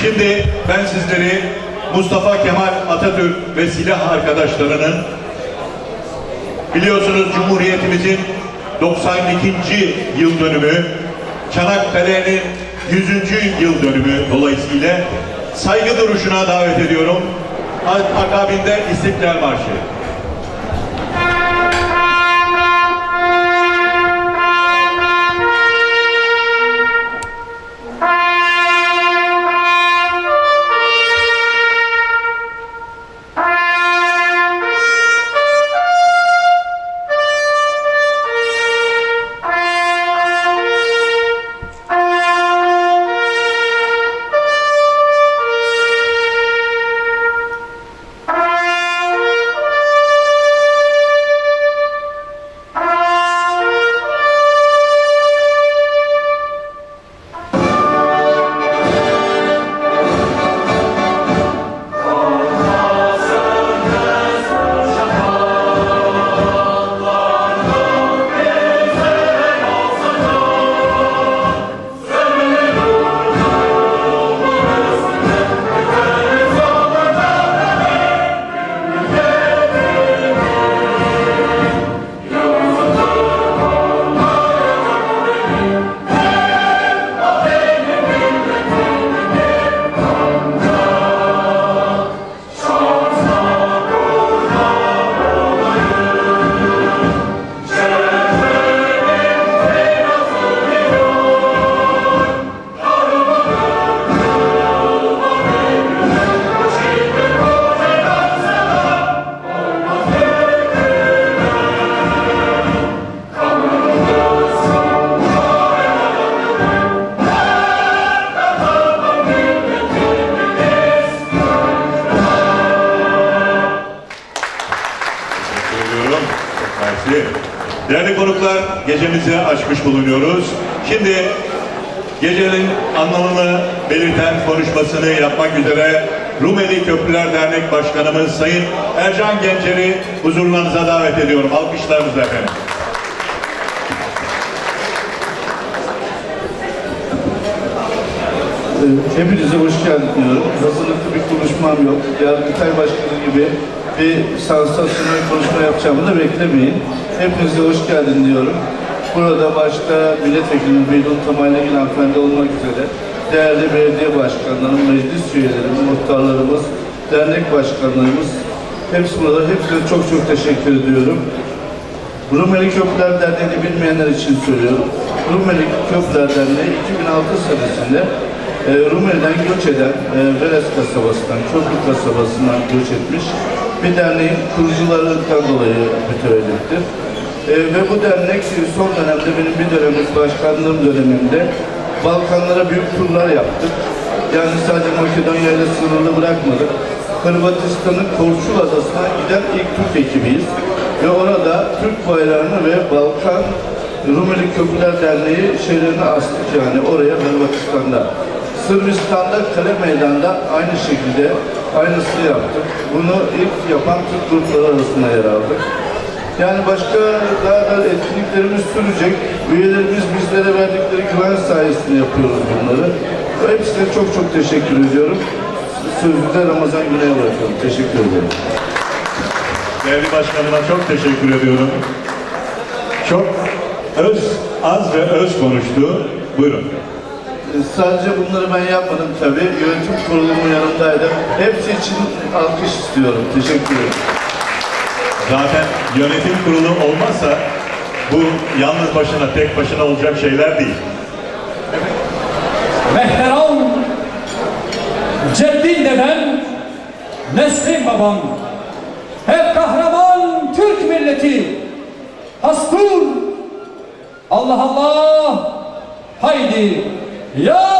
Şimdi ben sizleri Mustafa Kemal Atatürk ve silah arkadaşlarının biliyorsunuz Cumhuriyetimizin 92. yıl dönümü, Çanakkale'nin 100. yıl dönümü dolayısıyla saygı duruşuna davet ediyorum. Akabinde İstiklal Marşı. Konuklar, gecemizi açmış bulunuyoruz. Şimdi gecenin anlamını belirten konuşmasını yapmak üzere Rumeli Köprüler Dernek Başkanımız Sayın Ercan Gencer'i huzurlarınıza davet ediyorum. Alkışlarınızla efendim. Hepinize hoş geldiniz diyorum. Hazırlıklı bir konuşmam yok. Yargıtay Başkanı gibi bir sansasyonel konuşma yapacağımı da beklemeyin. Hepinize hoş geldin diyorum. Burada başta milletvekili Beydun Tamaylagil hanımefendi olmak üzere değerli belediye başkanlarım, meclis üyelerimiz, muhtarlarımız, dernek başkanlarımız hepsi burada. Hepsine çok çok teşekkür ediyorum. Rumeli Köprüler Derneği'ni bilmeyenler için söylüyorum. Rumeli Köprüler Derneği 2006 senesinde e, Rumeli'den göç eden e, Veles kasabasından, Köprü kasabasından göç etmiş bir derneğin kurucularından dolayı mütevellitttir. E, ve bu dernek son dönemde benim bir dönemlik başkanlığım döneminde Balkanlara büyük turlar yaptık. Yani sadece Makedonya ile sınırlı bırakmadık. Hırvatistan'ın Korçul Adası'na giden ilk Türk ekibiyiz. Ve orada Türk bayrağını ve Balkan Rumeli Köprüler Derneği şeylerini astık yani oraya Hırvatistan'da. Sırbistan'da Kale Meydan'da aynı şekilde aynısını yaptık. Bunu ilk yapan Türk grupları arasında yer aldık. Yani başka daha da etkinliklerimiz sürecek. Üyelerimiz bizlere verdikleri güven sayesinde yapıyoruz bunları. Hepsine çok çok teşekkür ediyorum. Sözü de Ramazan Güney'e bırakıyorum. Teşekkür ederim. Değerli başkanıma çok teşekkür ediyorum. Çok öz, az ve öz konuştu. Buyurun. Sadece bunları ben yapmadım tabii. Yönetim kurulumun yanındaydım. Hepsi için alkış istiyorum. Teşekkür ederim. Zaten yönetim kurulu olmazsa bu yalnız başına, tek başına olacak şeyler değil. Mehteram, Ceddin dedem, Nesrin babam, hep kahraman Türk milleti, Hastur, Allah Allah, haydi, Yeah!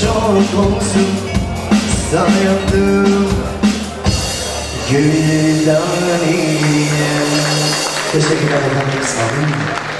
çok olsun Sana yandım Gül daliye Teşekkürler efendim sağ olun.